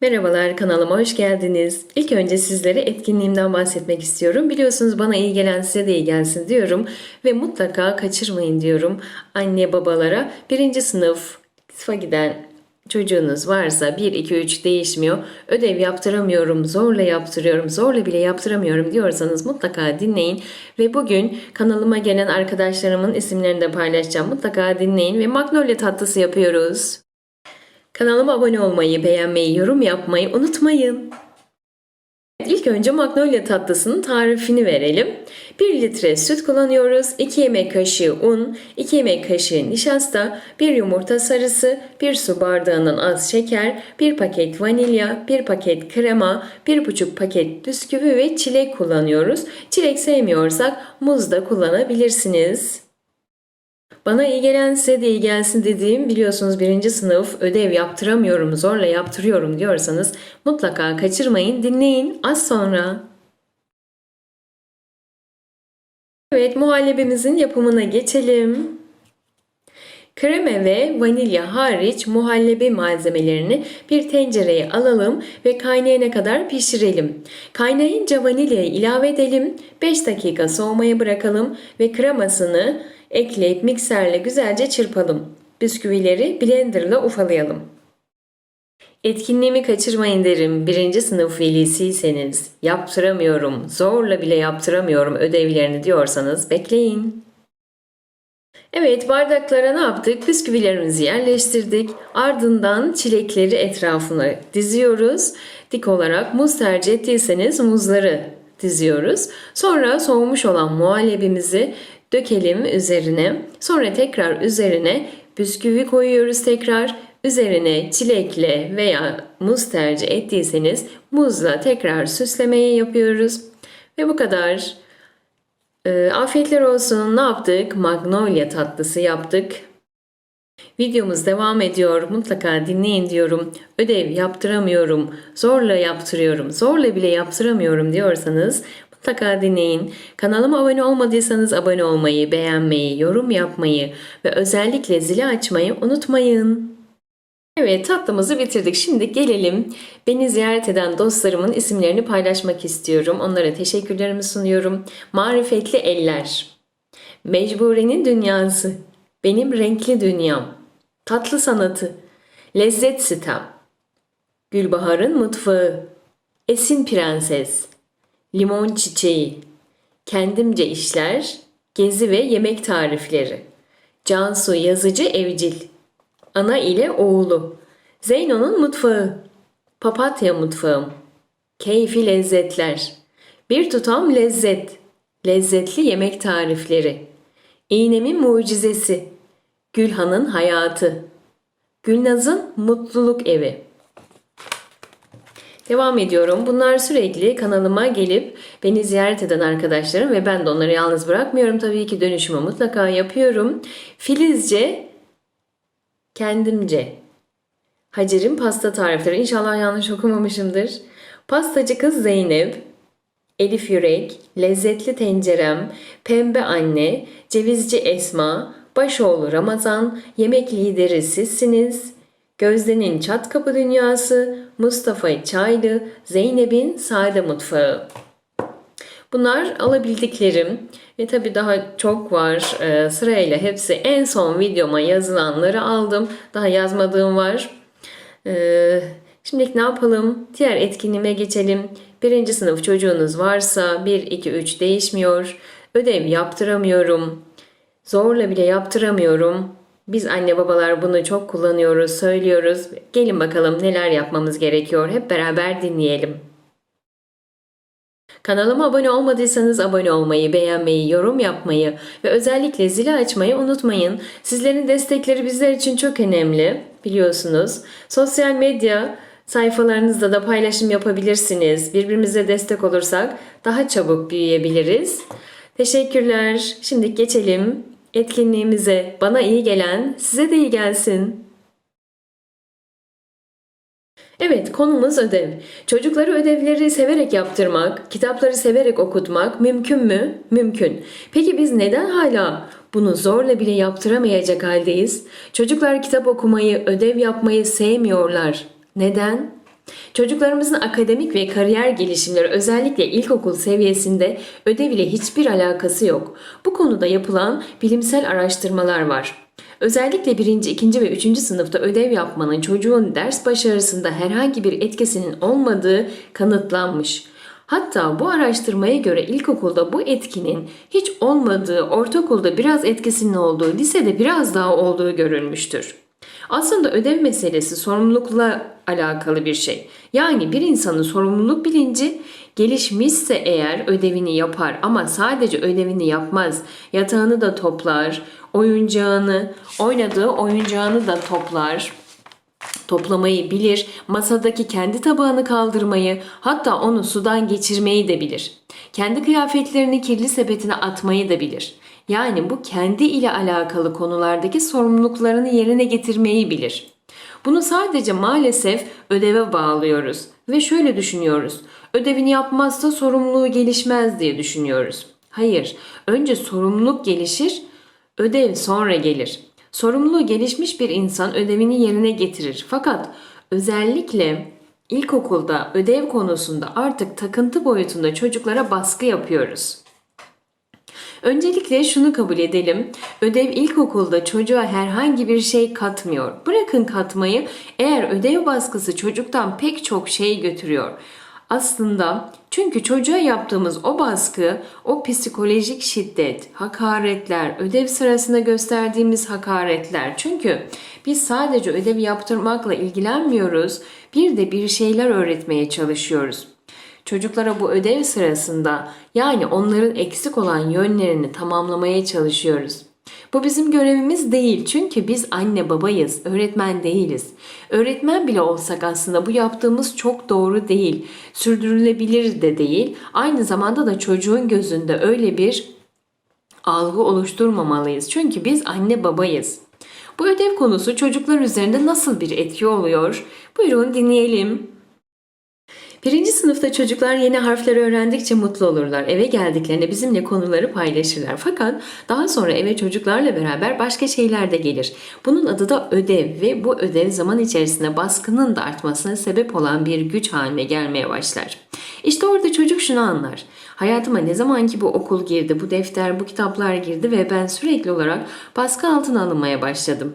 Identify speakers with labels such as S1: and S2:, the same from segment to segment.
S1: Merhabalar kanalıma hoş geldiniz. İlk önce sizlere etkinliğimden bahsetmek istiyorum. Biliyorsunuz bana iyi gelen size de iyi gelsin diyorum ve mutlaka kaçırmayın diyorum anne babalara. Birinci sınıf sınıfa giden çocuğunuz varsa 1, 2, 3 değişmiyor. Ödev yaptıramıyorum, zorla yaptırıyorum, zorla bile yaptıramıyorum diyorsanız mutlaka dinleyin. Ve bugün kanalıma gelen arkadaşlarımın isimlerini de paylaşacağım. Mutlaka dinleyin ve magnolia tatlısı yapıyoruz. Kanalıma abone olmayı, beğenmeyi, yorum yapmayı unutmayın. İlk önce magnolia tatlısının tarifini verelim. 1 litre süt kullanıyoruz. 2 yemek kaşığı un, 2 yemek kaşığı nişasta, 1 yumurta sarısı, 1 su bardağından az şeker, 1 paket vanilya, 1 paket krema, 1,5 paket bisküvi ve çilek kullanıyoruz. Çilek sevmiyorsak muz da kullanabilirsiniz. Bana iyi gelen size de iyi gelsin dediğim biliyorsunuz birinci sınıf ödev yaptıramıyorum zorla yaptırıyorum diyorsanız mutlaka kaçırmayın dinleyin az sonra. Evet muhallebimizin yapımına geçelim. Krema ve vanilya hariç muhallebi malzemelerini bir tencereye alalım ve kaynayana kadar pişirelim. Kaynayınca vanilyayı ilave edelim, 5 dakika soğumaya bırakalım ve kremasını ekleyip mikserle güzelce çırpalım. Bisküvileri blenderla ufalayalım. Etkinliğimi kaçırmayın derim. Birinci sınıf velisiyseniz, yaptıramıyorum, zorla bile yaptıramıyorum ödevlerini diyorsanız bekleyin. Evet bardaklara ne yaptık? Bisküvilerimizi yerleştirdik. Ardından çilekleri etrafına diziyoruz. Dik olarak muz tercih ettiyseniz muzları diziyoruz. Sonra soğumuş olan muhallebimizi dökelim üzerine. Sonra tekrar üzerine bisküvi koyuyoruz tekrar. Üzerine çilekle veya muz tercih ettiyseniz muzla tekrar süslemeyi yapıyoruz. Ve bu kadar. Ee, afiyetler olsun. Ne yaptık? Magnolia tatlısı yaptık. Videomuz devam ediyor. Mutlaka dinleyin diyorum. Ödev yaptıramıyorum. Zorla yaptırıyorum. Zorla bile yaptıramıyorum diyorsanız mutlaka dinleyin. Kanalıma abone olmadıysanız abone olmayı, beğenmeyi, yorum yapmayı ve özellikle zili açmayı unutmayın. Evet tatlımızı bitirdik. Şimdi gelelim beni ziyaret eden dostlarımın isimlerini paylaşmak istiyorum. Onlara teşekkürlerimi sunuyorum. Marifetli Eller, Mecburenin Dünyası, Benim Renkli Dünyam, Tatlı Sanatı, Lezzet Sitem, Gülbahar'ın Mutfağı, Esin Prenses, Limon Çiçeği, Kendimce İşler, Gezi ve Yemek Tarifleri, Cansu Yazıcı Evcil, Ana ile Oğlu, Zeyno'nun Mutfağı, Papatya Mutfağım, Keyfi Lezzetler, Bir Tutam Lezzet, Lezzetli Yemek Tarifleri, İğnemin Mucizesi, Gülhan'ın Hayatı, Gülnaz'ın Mutluluk Evi. Devam ediyorum. Bunlar sürekli kanalıma gelip beni ziyaret eden arkadaşlarım ve ben de onları yalnız bırakmıyorum. Tabii ki dönüşümü mutlaka yapıyorum. Filizce, kendimce. Hacer'in pasta tarifleri. İnşallah yanlış okumamışımdır. Pastacı kız Zeynep, Elif Yürek, Lezzetli Tencerem, Pembe Anne, Cevizci Esma, Başoğlu Ramazan, Yemek Lideri Sizsiniz, Gözde'nin Çat Kapı Dünyası, Mustafa Çaylı, Zeynep'in Sade Mutfağı. Bunlar alabildiklerim ve tabi daha çok var ee, sırayla hepsi en son videoma yazılanları aldım. Daha yazmadığım var. Ee, şimdi ne yapalım? Diğer etkinliğime geçelim. Birinci sınıf çocuğunuz varsa 1, 2, 3 değişmiyor. Ödev yaptıramıyorum. Zorla bile yaptıramıyorum. Biz anne babalar bunu çok kullanıyoruz, söylüyoruz. Gelin bakalım neler yapmamız gerekiyor. Hep beraber dinleyelim. Kanalıma abone olmadıysanız abone olmayı, beğenmeyi, yorum yapmayı ve özellikle zili açmayı unutmayın. Sizlerin destekleri bizler için çok önemli biliyorsunuz. Sosyal medya sayfalarınızda da paylaşım yapabilirsiniz. Birbirimize destek olursak daha çabuk büyüyebiliriz. Teşekkürler. Şimdi geçelim etkinliğimize. Bana iyi gelen size de iyi gelsin. Evet konumuz ödev. Çocukları ödevleri severek yaptırmak, kitapları severek okutmak mümkün mü? Mümkün. Peki biz neden hala bunu zorla bile yaptıramayacak haldeyiz? Çocuklar kitap okumayı, ödev yapmayı sevmiyorlar. Neden? Çocuklarımızın akademik ve kariyer gelişimleri özellikle ilkokul seviyesinde ödev ile hiçbir alakası yok. Bu konuda yapılan bilimsel araştırmalar var. Özellikle birinci, ikinci ve üçüncü sınıfta ödev yapmanın çocuğun ders başarısında herhangi bir etkisinin olmadığı kanıtlanmış. Hatta bu araştırmaya göre ilkokulda bu etkinin hiç olmadığı, ortaokulda biraz etkisinin olduğu, lisede biraz daha olduğu görülmüştür. Aslında ödev meselesi sorumlulukla alakalı bir şey. Yani bir insanın sorumluluk bilinci gelişmişse eğer ödevini yapar ama sadece ödevini yapmaz. Yatağını da toplar, oyuncağını, oynadığı oyuncağını da toplar toplamayı bilir, masadaki kendi tabağını kaldırmayı, hatta onu sudan geçirmeyi de bilir. Kendi kıyafetlerini kirli sepetine atmayı da bilir. Yani bu kendi ile alakalı konulardaki sorumluluklarını yerine getirmeyi bilir. Bunu sadece maalesef ödeve bağlıyoruz ve şöyle düşünüyoruz. Ödevini yapmazsa sorumluluğu gelişmez diye düşünüyoruz. Hayır, önce sorumluluk gelişir, ödev sonra gelir. Sorumluluğu gelişmiş bir insan ödevini yerine getirir. Fakat özellikle ilkokulda ödev konusunda artık takıntı boyutunda çocuklara baskı yapıyoruz. Öncelikle şunu kabul edelim. Ödev ilkokulda çocuğa herhangi bir şey katmıyor. Bırakın katmayı eğer ödev baskısı çocuktan pek çok şey götürüyor. Aslında çünkü çocuğa yaptığımız o baskı, o psikolojik şiddet, hakaretler, ödev sırasında gösterdiğimiz hakaretler. Çünkü biz sadece ödev yaptırmakla ilgilenmiyoruz, bir de bir şeyler öğretmeye çalışıyoruz. Çocuklara bu ödev sırasında yani onların eksik olan yönlerini tamamlamaya çalışıyoruz. Bu bizim görevimiz değil çünkü biz anne babayız, öğretmen değiliz. Öğretmen bile olsak aslında bu yaptığımız çok doğru değil, sürdürülebilir de değil. Aynı zamanda da çocuğun gözünde öyle bir algı oluşturmamalıyız. Çünkü biz anne babayız. Bu ödev konusu çocuklar üzerinde nasıl bir etki oluyor? Buyurun dinleyelim. Birinci sınıfta çocuklar yeni harfler öğrendikçe mutlu olurlar. Eve geldiklerinde bizimle konuları paylaşırlar. Fakat daha sonra eve çocuklarla beraber başka şeyler de gelir. Bunun adı da ödev ve bu ödev zaman içerisinde baskının da artmasına sebep olan bir güç haline gelmeye başlar. İşte orada çocuk şunu anlar. Hayatıma ne zaman ki bu okul girdi, bu defter, bu kitaplar girdi ve ben sürekli olarak baskı altına alınmaya başladım.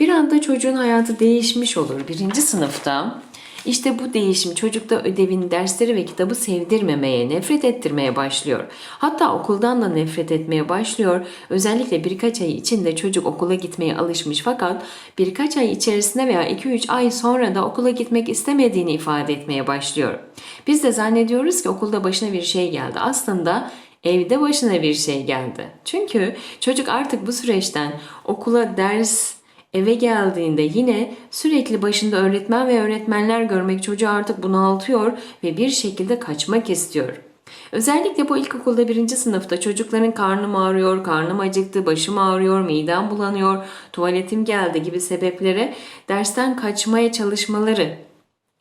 S1: Bir anda çocuğun hayatı değişmiş olur. Birinci sınıfta işte bu değişim çocukta ödevin, dersleri ve kitabı sevdirmemeye, nefret ettirmeye başlıyor. Hatta okuldan da nefret etmeye başlıyor. Özellikle birkaç ay içinde çocuk okula gitmeye alışmış fakat birkaç ay içerisinde veya 2-3 ay sonra da okula gitmek istemediğini ifade etmeye başlıyor. Biz de zannediyoruz ki okulda başına bir şey geldi. Aslında evde başına bir şey geldi. Çünkü çocuk artık bu süreçten okula ders Eve geldiğinde yine sürekli başında öğretmen ve öğretmenler görmek çocuğu artık bunaltıyor ve bir şekilde kaçmak istiyor. Özellikle bu ilkokulda birinci sınıfta çocukların karnım ağrıyor, karnım acıktı, başım ağrıyor, midem bulanıyor, tuvaletim geldi gibi sebeplere dersten kaçmaya çalışmaları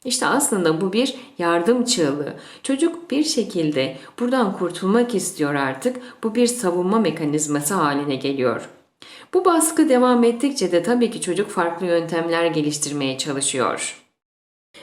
S1: işte aslında bu bir yardım çığlığı. Çocuk bir şekilde buradan kurtulmak istiyor artık. Bu bir savunma mekanizması haline geliyor. Bu baskı devam ettikçe de tabii ki çocuk farklı yöntemler geliştirmeye çalışıyor.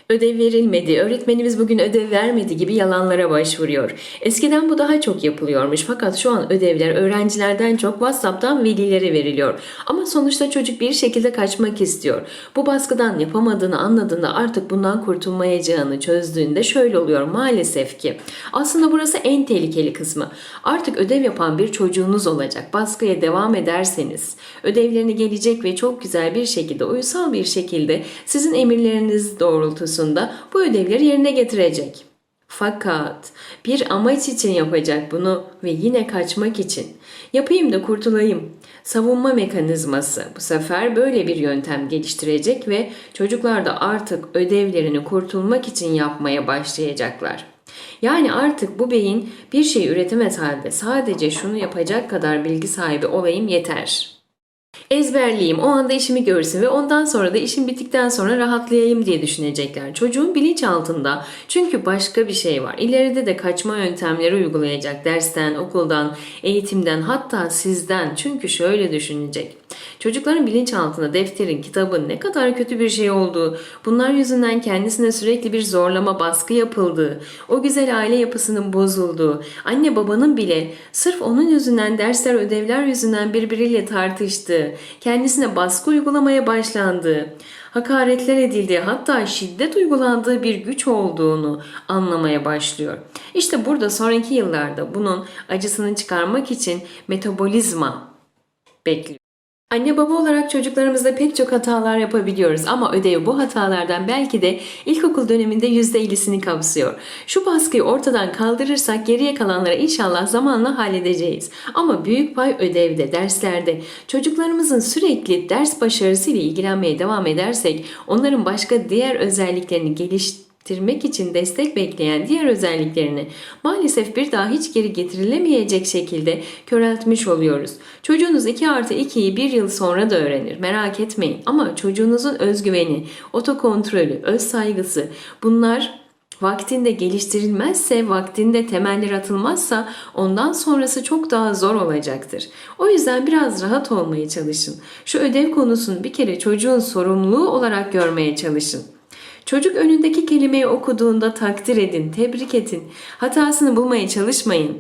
S1: Ödev verilmedi, öğretmenimiz bugün ödev vermedi gibi yalanlara başvuruyor. Eskiden bu daha çok yapılıyormuş fakat şu an ödevler öğrencilerden çok WhatsApp'tan velilere veriliyor. Ama sonuçta çocuk bir şekilde kaçmak istiyor. Bu baskıdan yapamadığını anladığında artık bundan kurtulmayacağını çözdüğünde şöyle oluyor maalesef ki. Aslında burası en tehlikeli kısmı. Artık ödev yapan bir çocuğunuz olacak. Baskıya devam ederseniz ödevlerini gelecek ve çok güzel bir şekilde, uysal bir şekilde sizin emirleriniz doğrultusunda doğrultusunda bu ödevleri yerine getirecek. Fakat bir amaç için yapacak bunu ve yine kaçmak için. Yapayım da kurtulayım. Savunma mekanizması bu sefer böyle bir yöntem geliştirecek ve çocuklar da artık ödevlerini kurtulmak için yapmaya başlayacaklar. Yani artık bu beyin bir şey üretemez halde sadece şunu yapacak kadar bilgi sahibi olayım yeter ezberleyeyim, o anda işimi görsün ve ondan sonra da işim bittikten sonra rahatlayayım diye düşünecekler. Çocuğun bilinçaltında çünkü başka bir şey var. İleride de kaçma yöntemleri uygulayacak dersten, okuldan, eğitimden hatta sizden. Çünkü şöyle düşünecek. Çocukların bilinçaltında defterin, kitabın ne kadar kötü bir şey olduğu, bunlar yüzünden kendisine sürekli bir zorlama, baskı yapıldığı, o güzel aile yapısının bozulduğu, anne babanın bile sırf onun yüzünden dersler, ödevler yüzünden birbiriyle tartıştığı, kendisine baskı uygulamaya başlandığı, hakaretler edildiği hatta şiddet uygulandığı bir güç olduğunu anlamaya başlıyor. İşte burada sonraki yıllarda bunun acısını çıkarmak için metabolizma bekliyor. Anne baba olarak çocuklarımızda pek çok hatalar yapabiliyoruz ama ödev bu hatalardan belki de ilkokul döneminde %50'sini kapsıyor. Şu baskıyı ortadan kaldırırsak geriye kalanları inşallah zamanla halledeceğiz. Ama büyük pay ödevde, derslerde. Çocuklarımızın sürekli ders başarısıyla ilgilenmeye devam edersek onların başka diğer özelliklerini geliştirmek geliştirmek için destek bekleyen diğer özelliklerini maalesef bir daha hiç geri getirilemeyecek şekilde köreltmiş oluyoruz. Çocuğunuz 2 artı 2'yi bir yıl sonra da öğrenir. Merak etmeyin. Ama çocuğunuzun özgüveni, otokontrolü, öz saygısı bunlar vaktinde geliştirilmezse, vaktinde temeller atılmazsa ondan sonrası çok daha zor olacaktır. O yüzden biraz rahat olmaya çalışın. Şu ödev konusunu bir kere çocuğun sorumluluğu olarak görmeye çalışın. Çocuk önündeki kelimeyi okuduğunda takdir edin, tebrik edin. Hatasını bulmaya çalışmayın.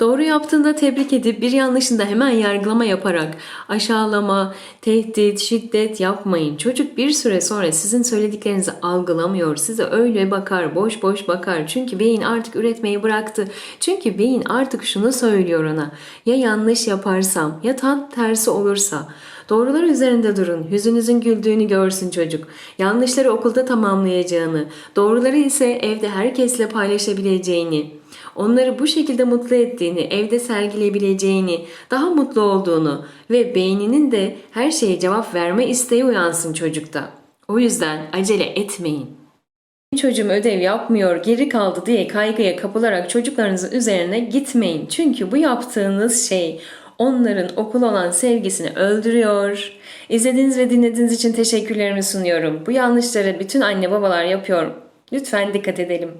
S1: Doğru yaptığında tebrik edip bir yanlışında hemen yargılama yaparak aşağılama, tehdit, şiddet yapmayın. Çocuk bir süre sonra sizin söylediklerinizi algılamıyor. Size öyle bakar, boş boş bakar. Çünkü beyin artık üretmeyi bıraktı. Çünkü beyin artık şunu söylüyor ona. Ya yanlış yaparsam, ya tam tersi olursa. Doğrular üzerinde durun. Yüzünüzün güldüğünü görsün çocuk. Yanlışları okulda tamamlayacağını, doğruları ise evde herkesle paylaşabileceğini, onları bu şekilde mutlu ettiğini, evde sergileyebileceğini, daha mutlu olduğunu ve beyninin de her şeye cevap verme isteği uyansın çocukta. O yüzden acele etmeyin. Çocuğum ödev yapmıyor, geri kaldı diye kaygıya kapılarak çocuklarınızın üzerine gitmeyin. Çünkü bu yaptığınız şey onların okul olan sevgisini öldürüyor. İzlediğiniz ve dinlediğiniz için teşekkürlerimi sunuyorum. Bu yanlışları bütün anne babalar yapıyor. Lütfen dikkat edelim.